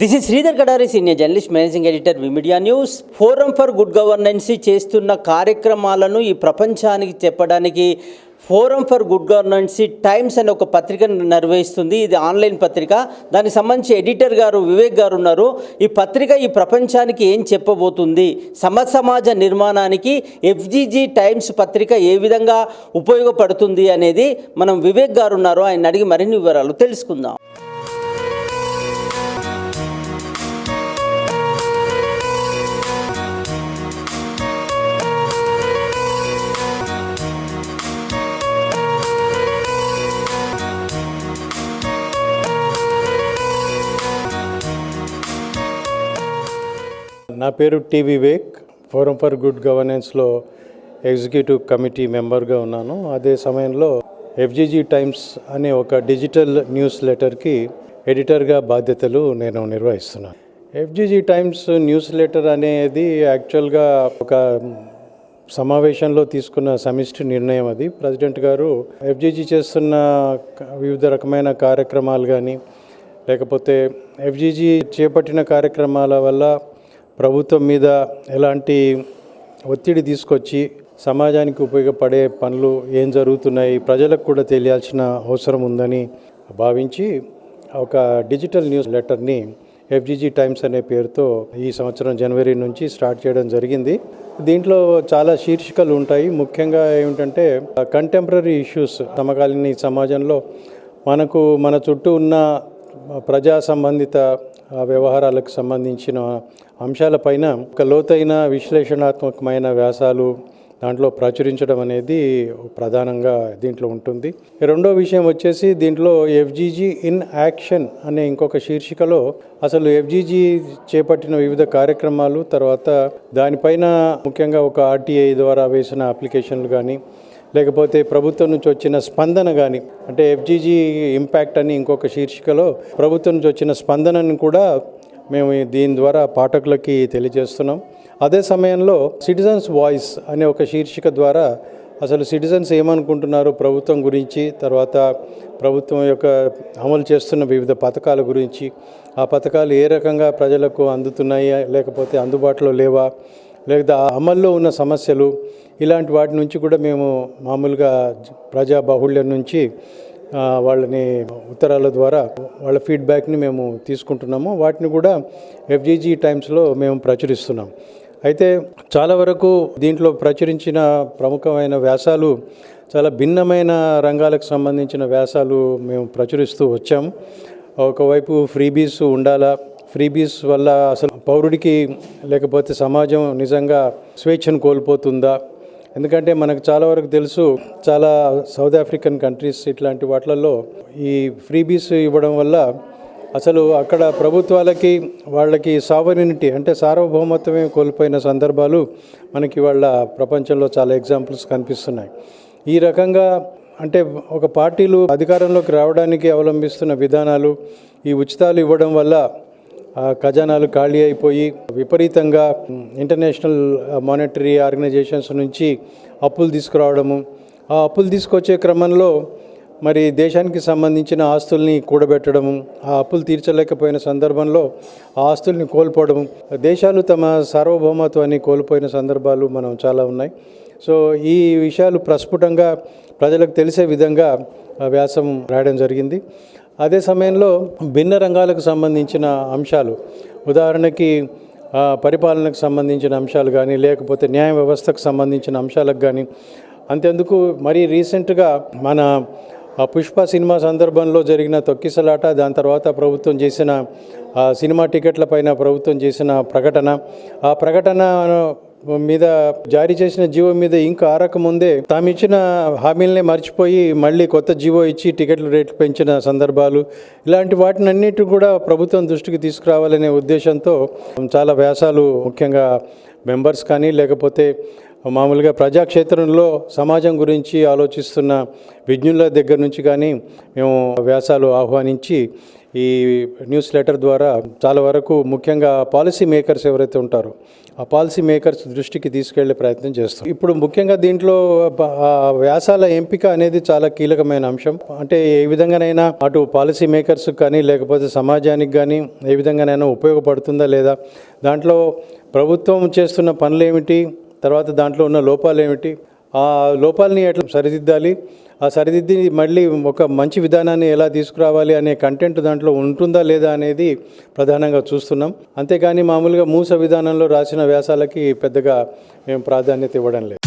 This is Sridhar Kadari senior journalist managing editor V media news forum for good governance చేస్తున్న కార్యక్రమాలను ఈ ప్రపంచానికి చెప్పడానికి forum for good governance times అనే ఒక పత్రికను నిర్వహిస్తుంది. ఇది ఆన్లైన్ పత్రిక. దానికి సంబంధించి ఎడిటర్ గారు వివేక్ గారు ఉన్నారు. ఈ పత్రిక ఈ ప్రపంచానికి ఏం చెప్పబోతుంది? సమ సమాజ నిర్మాణానికి ఎఫ్జీజీ టైమ్స్ పత్రిక ఏ విధంగా ఉపయోగపడుతుంది అనేది మనం వివేక్ గారు ఉన్నారు. ఆయన అడిగి మరిన్ని వివరాలు తెలుసుకుందాం. నా పేరు T Vivek forum for good గవర్నెన్స్లో executive committee మెంబర్గా ఉన్నాను. అదే సమయంలో ఎఫ్జిజి టైమ్స్ అనే ఒక డిజిటల్ న్యూస్ లెటర్కి ఎడిటర్గా బాధ్యతలు నేను నిర్వహిస్తున్నాను. ఎఫ్జిజి టైమ్స్ న్యూస్ లెటర్ అనేది యాక్చువల్గా ఒక సమావేశంలో తీసుకున్న సమిష్టి నిర్ణయం అది. ప్రెసిడెంట్ గారు ఎఫ్జిజి చేస్తున్న వివిధ రకమైన కార్యక్రమాలు కానీ లేకపోతే ఎఫ్జిజి చేపట్టిన కార్యక్రమాల వల్ల ప్రభుత్వం మీద ఎలాంటి ఒత్తిడి తీసుకొచ్చి సమాజానికి ఉపయోగపడే పనులు ఏం జరుగుతున్నాయి ప్రజలకు కూడా తెలియాల్సిన అవసరం ఉందని భావించి ఒక డిజిటల్ న్యూస్ లెటర్ని ఎఫ్జిజి టైమ్స్ అనే పేరుతో ఈ సంవత్సరం జనవరి నుంచి స్టార్ట్ చేయడం జరిగింది. దీంట్లో చాలా శీర్షికలు ఉంటాయి. ముఖ్యంగా ఏమిటంటే కంటెంపరీ ఇష్యూస్ సమకాలీన ఈ సమాజంలో మనకు మన చుట్టూ ఉన్న ప్రజా సంబంధిత వ్యవహారాలకు సంబంధించిన అంశాలపైన ఒక లోతైన విశ్లేషణాత్మకమైన వ్యాసాలు దాంట్లో ప్రచురించడం అనేది ప్రధానంగా దీంట్లో ఉంటుంది. రెండో విషయం వచ్చేసి దీంట్లో ఎఫ్జీజీ ఇన్ యాక్షన్ అనే ఇంకొక శీర్షికలో అసలు ఎఫ్జీజీ చేపట్టిన వివిధ కార్యక్రమాలు తర్వాత దానిపైన ముఖ్యంగా ఒక ఆర్టీఐ ద్వారా వేసిన అప్లికేషన్లు కానీ లేకపోతే ప్రభుత్వం నుంచి వచ్చిన స్పందన కానీ అంటే ఎఫ్జీజీ ఇంపాక్ట్ అని ఇంకొక శీర్షికలో ప్రభుత్వం నుంచి వచ్చిన స్పందనను కూడా మేము దీని ద్వారా పాఠకులకి తెలియజేస్తున్నాం. అదే సమయంలో సిటిజన్స్ వాయిస్ అనే ఒక శీర్షిక ద్వారా అసలు సిటిజన్స్ ఏమనుకుంటున్నారు ప్రభుత్వం గురించి తర్వాత ప్రభుత్వం యొక్క అమలు చేస్తున్న వివిధ పథకాల గురించి ఆ పథకాలు ఏ రకంగా ప్రజలకు అందుతున్నాయా లేకపోతే అందుబాటులో లేవా లేదా అమల్లో ఉన్న సమస్యలు ఇలాంటి వాటి నుంచి కూడా మేము మామూలుగా ప్రజా బాహుళ్యం నుంచి వాళ్ళని ఉత్తరాల ద్వారా వాళ్ళ ఫీడ్బ్యాక్ని మేము తీసుకుంటున్నాము. వాటిని కూడా ఎఫ్జీజీ టైమ్స్లో మేము ప్రచురిస్తున్నాం. అయితే చాలా వరకు దీంట్లో ప్రచురించిన ప్రముఖమైన వ్యాసాలు చాలా భిన్నమైన రంగాలకు సంబంధించిన వ్యాసాలు మేము ప్రచురిస్తూ వచ్చాము. ఒకవైపు ఫ్రీబీస్ ఉండాలా? ఫ్రీబీస్ వల్ల అసలు పౌరుడికి లేకపోతే సమాజం నిజంగా స్వేచ్ఛను కోల్పోతుందా? ఎందుకంటే మనకు చాలా వరకు తెలుసు చాలా సౌత్ ఆఫ్రికన్ కంట్రీస్ ఇట్లాంటి వాటిలలో ఈ ఫ్రీబీస్ ఇవ్వడం వల్ల అసలు అక్కడ ప్రభుత్వాలకి వాళ్ళకి సావరినిటీ అంటే సార్వభౌమత్వమే కోల్పోయిన సందర్భాలు మనకి వాళ్ళ ప్రపంచంలో చాలా ఎగ్జాంపుల్స్ కనిపిస్తున్నాయి. ఈ రకంగా అంటే ఒక పార్టీలు అధికారంలోకి రావడానికి అవలంబిస్తున్న విధానాలు ఈ ఉచితాలు ఇవ్వడం వల్ల ఖజానాలు ఖాళీ అయిపోయి విపరీతంగా ఇంటర్నేషనల్ మానిటరీ ఆర్గనైజేషన్స్ నుంచి అప్పులు తీసుకురావడము. ఆ అప్పులు తీసుకొచ్చే క్రమంలో మరి దేశానికి సంబంధించిన ఆస్తుల్ని కూడబెట్టడము ఆ అప్పులు తీర్చలేకపోయిన సందర్భంలో ఆ ఆస్తుల్ని కోల్పోవడము. దేశాలు తమ సార్వభౌమత్వాన్ని కోల్పోయిన సందర్భాలు మనం చాలా ఉన్నాయి. సో ఈ విషయాలు ప్రస్ఫుటంగా ప్రజలకు తెలిసే విధంగా వ్యాసం రాయడం జరిగింది. అదే సమయంలో భిన్న రంగాలకు సంబంధించిన అంశాలు ఉదాహరణకి పరిపాలనకు సంబంధించిన అంశాలు కానీ లేకపోతే న్యాయ వ్యవస్థకు సంబంధించిన అంశాలకు కానీ అంతెందుకు మరీ రీసెంట్గా మన ఆ పుష్ప సినిమా సందర్భంలో జరిగిన తొక్కిసలాట దాని తర్వాత ప్రభుత్వం చేసిన ఆ, సినిమా టికెట్ల పైన ప్రభుత్వం చేసిన ప్రకటన ఆ ప్రకటన మీద జారీ చేసిన జీవో మీద ఇంకా ఆరకముందే తాము ఇచ్చిన హామీలనే మర్చిపోయి మళ్ళీ కొత్త జీవో ఇచ్చి టికెట్ల రేట్లు పెంచిన సందర్భాలు ఇలాంటి వాటిని అన్నిటి కూడా ప్రభుత్వం దృష్టికి తీసుకురావాలనే ఉద్దేశంతో చాలా వ్యాసాలు ముఖ్యంగా మెంబర్స్ కానీ లేకపోతే మామూలుగా ప్రజాక్షేత్రంలో సమాజం గురించి ఆలోచిస్తున్న విజ్ఞుల దగ్గర నుంచి కానీ మేము వ్యాసాలు ఆహ్వానించి ఈ న్యూస్ లెటర్ ద్వారా చాలా వరకు ముఖ్యంగా పాలసీ మేకర్స్ ఎవరైతే ఉంటారో ఆ పాలసీ మేకర్స్ దృష్టికి తీసుకెళ్ళే ప్రయత్నం చేస్తాం ఇప్పుడు ముఖ్యంగా దీంట్లో వ్యాసాల ఎంపిక అనేది చాలా కీలకమైన అంశం. అంటే ఏ విధంగానైనా అటు పాలసీ మేకర్స్ కానీ లేకపోతే సమాజానికి కానీ ఏ విధంగానైనా ఉపయోగపడుతుందా లేదా? దాంట్లో ప్రభుత్వం చేస్తున్న పనులు ఏమిటి తర్వాత దాంట్లో ఉన్న లోపాలు ఏమిటి ఆ లోపాలని ఎట్లా సరిదిద్దాలి? ఆ సరిదిద్ది మళ్ళీ ఒక మంచి విధానాన్ని ఎలా తీసుకురావాలి అనే కంటెంట్ దాంట్లో ఉంటుందా లేదా అనేది ప్రధానంగా చూస్తున్నాం. అంతేకాని మామూలుగా మూస విధానంలో రాసిన వ్యాసాలకి పెద్దగా మేము ప్రాధాన్యత ఇవ్వడం లేదు.